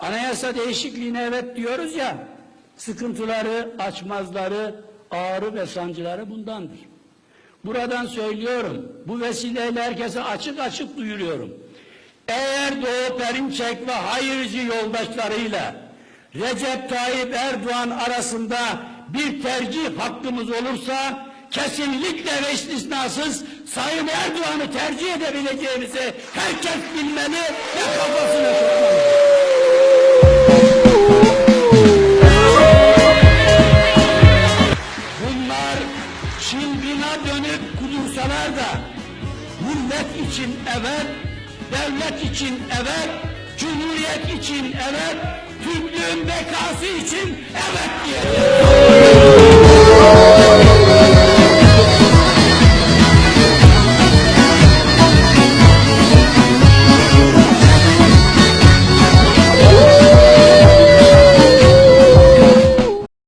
Anayasa değişikliğine evet diyoruz ya, sıkıntıları, açmazları, ağrı ve sancıları bundandır. Buradan söylüyorum, bu vesileyle herkese açık açık duyuruyorum. Eğer Doğu Perinçek ve hayırcı yoldaşlarıyla Recep Tayyip Erdoğan arasında bir tercih hakkımız olursa kesinlikle ve istisnasız Sayın Erdoğan'ı tercih edebileceğimizi herkes bilmeli ve kafasına sokmalı. Bunlar çılgına dönüp kudursalar da millet için evet, devlet için evet, cumhuriyet için evet, Türklüğün bekası için evet diyeceğiz.